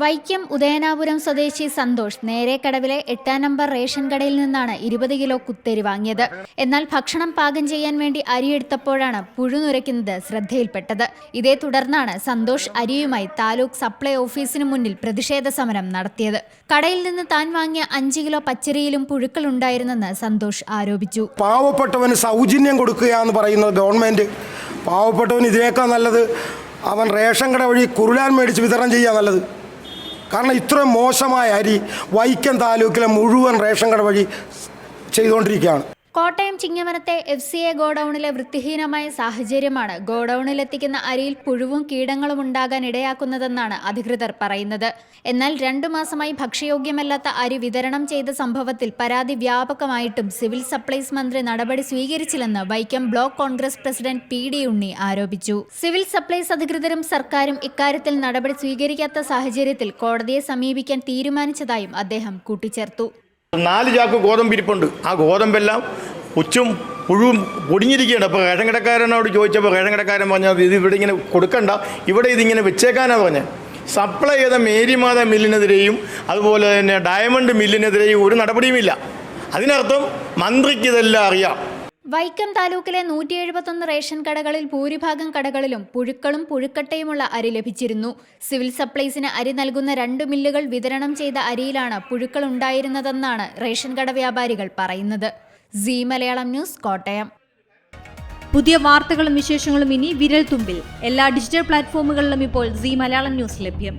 വൈക്കം ഉദയനാപുരം സ്വദേശി സന്തോഷ് നേരെ കടവിലെ എട്ടാം നമ്പർ റേഷൻ കടയിൽ നിന്നാണ് ഇരുപത് കിലോ കുത്തരി വാങ്ങിയത്. എന്നാൽ ഭക്ഷണം പാകം ചെയ്യാൻ വേണ്ടി അരിയെടുത്തപ്പോഴാണ് പുഴുനുരയ്ക്കുന്നത് ശ്രദ്ധയിൽപ്പെട്ടത്. ഇതേ തുടർന്നാണ് സന്തോഷ് അരിയുമായി താലൂക്ക് സപ്ലൈ ഓഫീസിന് മുന്നിൽ പ്രതിഷേധ സമരം നടത്തിയത്. കടയിൽ നിന്ന് താൻ വാങ്ങിയ അഞ്ച് കിലോ പച്ചരിയിലും പുഴുക്കൾ ഉണ്ടായിരുന്നെന്ന് സന്തോഷ് ആരോപിച്ചു. പാവപ്പെട്ടവന് സൗജന്യം കൊടുക്കുക എന്ന് പറയുന്നത് ഗവൺമെന്റ്. പാവപ്പെട്ടവന് ഇതിനേക്കാൾ നല്ലത് അവൻ റേഷൻ കട വഴി കുരുലാൻ മേടിച്ച് വിതരണം ചെയ്യുക നല്ലത്. കാരണം ഇത്രയും മോശമായ അരി വൈക്കം താലൂക്കിലെ മുഴുവൻ റേഷൻ കട വഴി ചെയ്തുകൊണ്ടിരിക്കുകയാണ്. കോട്ടയം ചിങ്ങമനത്തെ എഫ് സി എ ഗോഡൌണിലെ വൃത്തിഹീനമായ സാഹചര്യമാണ് ഗോഡൌണിലെത്തിക്കുന്ന അരിയിൽ പുഴുവും കീടങ്ങളും ഉണ്ടാകാൻ ഇടയാക്കുന്നതെന്നാണ് അധികൃതർ പറയുന്നത്. എന്നാൽ രണ്ടു മാസമായി ഭക്ഷ്യയോഗ്യമല്ലാത്ത അരി വിതരണം ചെയ്ത സംഭവത്തിൽ പരാതി വ്യാപകമായിട്ടും സിവിൽ സപ്ലൈസ് മന്ത്രി നടപടി സ്വീകരിച്ചില്ലെന്ന് Vaikom block Congress president P D Unni ആരോപിച്ചു. സിവിൽ സപ്ലൈസ് അധികൃതരും സർക്കാരും ഇക്കാര്യത്തിൽ നടപടി സ്വീകരിക്കാത്ത സാഹചര്യത്തിൽ കോടതിയെ സമീപിക്കാൻ തീരുമാനിച്ചതായും അദ്ദേഹം കൂട്ടിച്ചേർത്തു. നാല് ചാക്ക് ഗോതമ്പ് ഇരിപ്പുണ്ട്. ആ ഗോതമ്പെല്ലാം ഉച്ചും പുഴുവും പൊടിഞ്ഞിരിക്കുകയാണ്. അപ്പോൾ കിഴങ്ങടക്കാരനോട് ചോദിച്ചപ്പോൾ കിഴങ്ങടക്കാരൻ പറഞ്ഞത് ഇത് ഇവിടെ ഇങ്ങനെ കൊടുക്കണ്ട. ഇവിടെ ഇതിങ്ങനെ വെച്ചേക്കാനാണ് പറഞ്ഞത് സപ്ലൈ ചെയ്ത മേരിമാത മില്ലിനെതിരെയും അതുപോലെ തന്നെ ഡയമണ്ട് മില്ലിനെതിരെയും ഒരു നടപടിയുമില്ല. അതിനർത്ഥം മന്ത്രിക്ക് ഇതെല്ലാം അറിയാം. വൈക്കം താലൂക്കിലെ നൂറ്റി എഴുപത്തൊന്ന് റേഷൻ കടകളിൽ ഭൂരിഭാഗം കടകളിലും പുഴുക്കളും പുഴുക്കട്ടയുമുള്ള അരി ലഭിച്ചിരുന്നു. സിവിൽ സപ്ലൈസിന് അരി നൽകുന്ന രണ്ട് മില്ലുകൾ വിതരണം ചെയ്ത അരിയിലാണ് പുഴുക്കൾ ഉണ്ടായിരുന്നതെന്നാണ് റേഷൻ കട വ്യാപാരികൾ പറയുന്നത്. C Malayalam news Kottayam. പുതിയ വാർത്തകളും വിശേഷങ്ങളും ഇനി വിരൽ തുമ്പിൽ എല്ലാ ഡിജിറ്റൽ പ്ലാറ്റ്ഫോമുകളിലും ഇപ്പോൾ സി മലയാളം ന്യൂസ് ലഭ്യം.